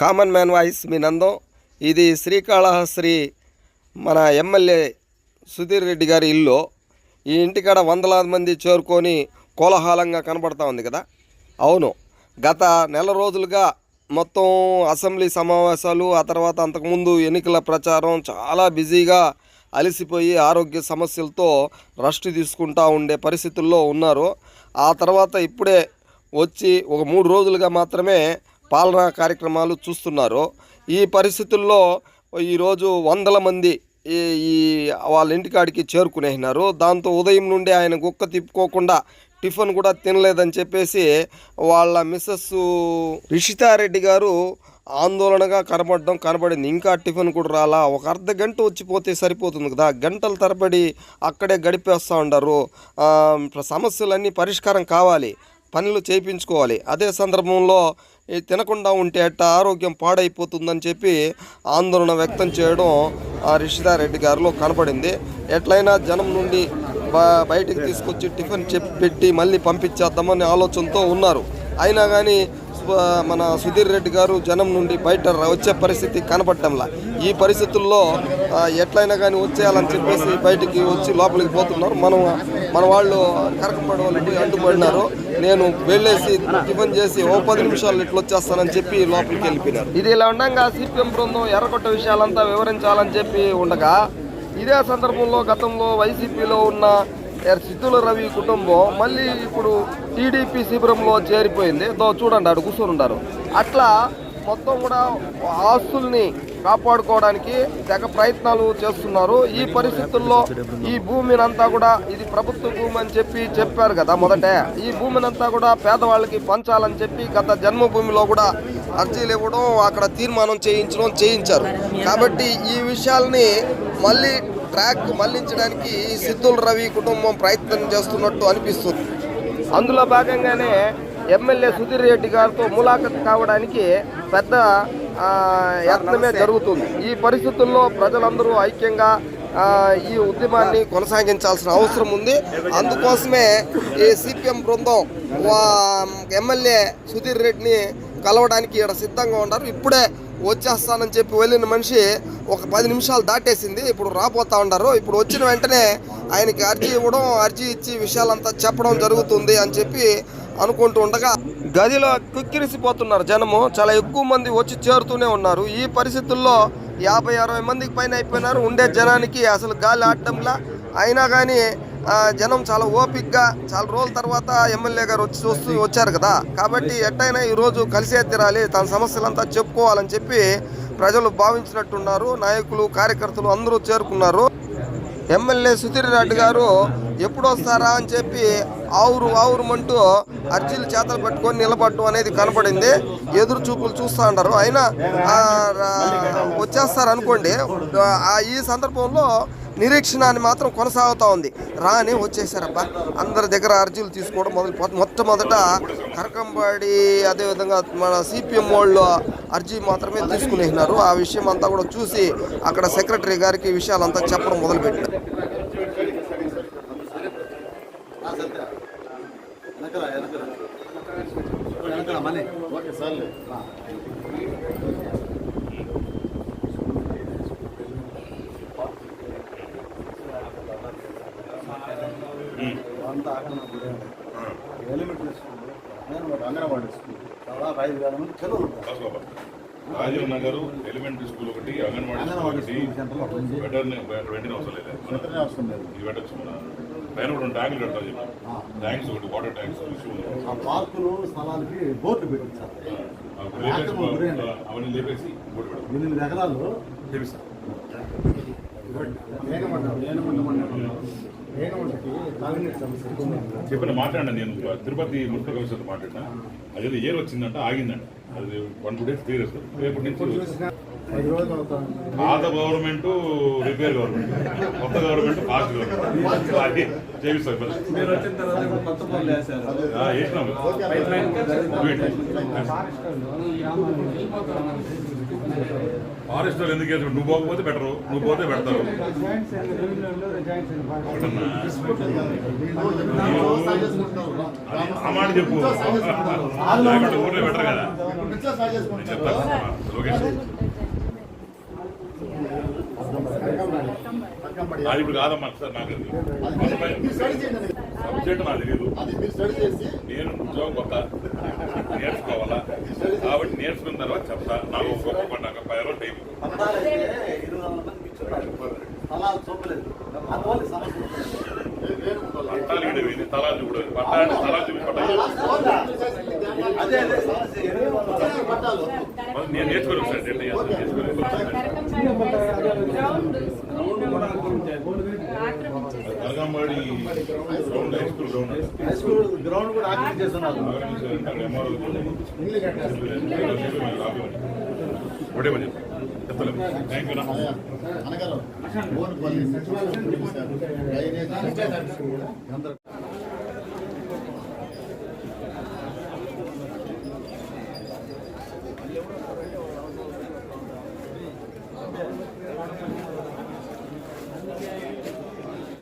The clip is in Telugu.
కామన్ మ్యాన్ వాయిస్ మీ నందం. ఇది శ్రీకాళహస్త్రి మన ఎమ్మెల్యే సుధీర్ రెడ్డి గారి ఇల్లు. ఈ ఇంటికాడ వందలాది మంది చేరుకొని కోలాహలంగా కనబడతా ఉంది కదా? అవును. గత నెల రోజులుగా మొత్తం అసెంబ్లీ సమావేశాలు ఆ తర్వాత అంతకుముందు ఎన్నికల ప్రచారం చాలా బిజీగా అలసిపోయి ఆరోగ్య సమస్యలతో రెస్ట్ తీసుకుంటూ ఉండే పరిస్థితుల్లో ఉన్నారు. ఆ తర్వాత ఇప్పుడే వచ్చి ఒక మూడు రోజులుగా మాత్రమే పాలనా కార్యక్రమాలు చూస్తున్నారు. ఈ పరిస్థితుల్లో ఈరోజు వందల మంది ఈ ఈ వాళ్ళ ఇంటికాడికి చేరుకునేసినారు. దాంతో ఉదయం నుండి ఆయన గుక్క తిప్పుకోకుండా టిఫిన్ కూడా తినలేదని చెప్పేసి వాళ్ళ మిస్సెస్ రిషితారెడ్డి గారు ఆందోళనగా కనబడడం కనబడింది. ఇంకా టిఫిన్ కూడా రాలా. ఒక అర్ధ గంట వచ్చిపోతే సరిపోతుంది కదా. గంటల తరబడి అక్కడే గడిపేస్తూ ఉండరు. సమస్యలన్నీ పరిష్కారం కావాలి. పనులు చేయించుకోవాలి అదే సందర్భంలో తినకుండా ఉంటే అట్ట ఆరోగ్యం పాడైపోతుందని చెప్పి ఆందోళన వ్యక్తం చేయడం ఆ రిషిదారెడ్డి గారిలో కనపడింది. ఎట్లయినా జనం నుండి బయటికి తీసుకొచ్చి టిఫిన్ చెప్పి పెట్టి మళ్ళీ పంపించేద్దామని ఆలోచనతో ఉన్నారు. అయినా కానీ మన సుధీర్ రెడ్డి గారు జనం నుండి బయట వచ్చే పరిస్థితి కనపడటంలా. ఈ పరిస్థితుల్లో ఎట్లయినా కానీ వచ్చేయాలని చెప్పేసి బయటికి వచ్చి లోపలికి పోతున్నారు. మనం మన వాళ్ళు కరకపడ వాళ్ళు అడ్డుపడినారు నేను వెళ్ళేసి టిఫిన్ చేసి ఓ పది నిమిషాలు ఇట్లా వచ్చేస్తానని చెప్పి లోపలికి వెళ్ళిపోయినారు. ఇది ఇలా ఉండగా సిపిఎం బృందం ఎర్రగొట్ట విషయాలంతా వివరించాలని చెప్పి ఉండగా ఇదే సందర్భంలో గతంలో వైసీపీలో ఉన్న సిద్ధుల రవి కుటుంబం మళ్ళీ ఇప్పుడు టీడీపీ శిబిరంలో చేరిపోయింది. దో చూడండి ఆడు కూర్చొని ఉన్నారు అట్లా మొత్తం కూడా ఆస్తుల్ని కాపాడుకోవడానికి తెగ ప్రయత్నాలు చేస్తున్నారు. ఈ పరిస్థితుల్లో ఈ భూమిని అంతా కూడా ఇది ప్రభుత్వ భూమి అని చెప్పి చెప్పారు కదా మొదటే. ఈ భూమిని అంతా కూడా పేదవాళ్ళకి పంచాలని చెప్పి గత జన్మభూమిలో కూడా అర్జీలు ఇవ్వడం అక్కడ తీర్మానం చేయించడం చేయించారు. కాబట్టి ఈ విషయాల్ని మళ్ళీ ట్రాక్ మళ్ళించడానికి సిద్ధుల రవి కుటుంబం ప్రయత్నం చేస్తున్నట్టు అనిపిస్తుంది. అందులో భాగంగానే ఎమ్మెల్యే సుధీర్ రెడ్డి గారితో ములాఖత్ కావడానికి పెద్ద యత్నమే జరుగుతుంది. ఈ పరిస్థితుల్లో ప్రజలందరూ ఐక్యంగా ఈ ఉద్యమాన్ని కొనసాగించాల్సిన అవసరం ఉంది. అందుకోసమే ఈ సిపిఎం బృందం వా- ఎమ్మెల్యే సుధీర్ రెడ్డిని కలవడానికి ఇక్కడ సిద్ధంగా ఉన్నారు. ఇప్పుడే వచ్చేస్తానని చెప్పి వెళ్ళిన మనిషి ఒక పది నిమిషాలు దాటేసింది. ఇప్పుడు రాబోతా ఉన్నారు. ఇప్పుడు వచ్చిన వెంటనే ఆయనకి అర్జీ ఇవ్వడం అర్జీ ఇచ్చి విషయాలంతా చెప్పడం జరుగుతుంది అని చెప్పి అనుకుంటూ ఉండగా గదిలో కుక్కిరిసిపోతున్నారు జనము. చాలా ఎక్కువ మంది వచ్చి చేరుతూనే ఉన్నారు. ఈ పరిస్థితుల్లో యాభై అరవై మందికి పైన అయిపోయినారు. ఉండే జనానికి అసలు గాలి ఆడటంలా అయినా కానీ జనం చాలా ఓపిక్గా చాలా రోజుల తర్వాత ఎమ్మెల్యే గారు వచ్చి చూస్తూ వచ్చారు కదా. కాబట్టి ఎట్టయినా ఈరోజు కలిసే తీరాలి. తన సమస్యలంతా చెప్పుకోవాలని చెప్పి ప్రజలు భావించినట్టున్నారు. నాయకులు కార్యకర్తలు అందరూ చేరుకున్నారు. ఎమ్మెల్యే సుధీర్ రెడ్డి గారు ఎప్పుడు వస్తారా అని చెప్పి ఆవురు ఆవురుమంటూ అర్జీలు చేతలు పెట్టుకొని నిలబడటం అనేది కనపడింది. ఎదురు చూపులు చూస్తూ ఉంటారు అయినా వచ్చేస్తారనుకోండి వచ్చేస్తారు అనుకోండి ఆ, ఈ సందర్భంలో నిరీక్షణ అని మాత్రం కొనసాగుతూ ఉంది. రాని వచ్చేసారబ్బా. అందరి దగ్గర అర్జీలు తీసుకోవడం మొదలు మొట్టమొదట కరకంబాడి అదేవిధంగా మన సిపిఎం వాళ్ళు అర్జీ మాత్రమే తీసుకునేసినారు. ఆ విషయం అంతా కూడా చూసి అక్కడ సెక్రటరీ గారికి విషయాలంతా చెప్పడం మొదలుపెట్టారు అంతా ఆక్రమణ ఎలిమెంటరీ స్కూల్ నేను అంగన్వాడీ స్కూల్ దాదాపు ఐదు వేల మంది రాజీవ్ నగర్ ఎలిమెంటరీ స్కూల్ ఒకటి అంగన్వాడీ స్కూల్ అంగన్వాడీ ఒకటి. స్కూల్ సెంటర్లో పనిచేసి వెటర్నరీ వెంటనే అవసరం లేదు? వెంటనే అవసరం లేదు. పైన కూడా రెండు ట్యాంకులు కడతాం చెప్పి. ట్యాంక్స్ ఒకటి వాటర్ ట్యాంక్స్ ఆ పార్కులు స్థలాలకి బోర్డు పెట్టించారు. అవన్నీ లేపేసి బోర్డు ఎనిమిది ఎకరాలు తెలుసా చెప్పిన మాట్లాడినా నేను. తిరుపతి మున్సిపల్ కమిషనర్ మాట్లాడినా. అదేదో ఏర్ వచ్చిందంట ఆగిందంట. అది వన్ టూ డేస్ క్లియర్ చేస్తారు. రేపటి నుంచి పాత గవర్నమెంట్ రిపేర్ గవర్నమెంట్ కొత్త గవర్నమెంట్ ఫాస్ట్ గవర్నమెంట్ అది చేపిస్తారు వేసినాం ఫారెస్ట్ వాళ్ళు ఎందుకు వేసారు నువ్వు పోకపోతే బెటరు నువ్వు పోతే పెడతారు ఆ మాట చెప్పు. ఊర్లో బెటర్ కదా. చెప్తాను. లోకేష్. అది ఇప్పుడు కాదమ్మా సార్ నాకు సబ్జెక్ట్ నాకు తెలియదు నేను ఉద్యోగం కొత్త నేర్చుకోవాలా? కాబట్టి నేర్చుకున్న తర్వాత చెప్తా. నాకు ఒక్కొక్క నాకు పది రోజులు టైం. పట్టాలు తలాలు తలాలు చూపి నేను సార్ నేర్చుకోలేదు Kanakambadi ground high school ground high school ground కూడా ఆక్యుపై చేస్తున్నారు. ఒకటే పని. చెప్తాను థ్యాంక్ యూ అనగారు డ్రైనేజ్ అందరూ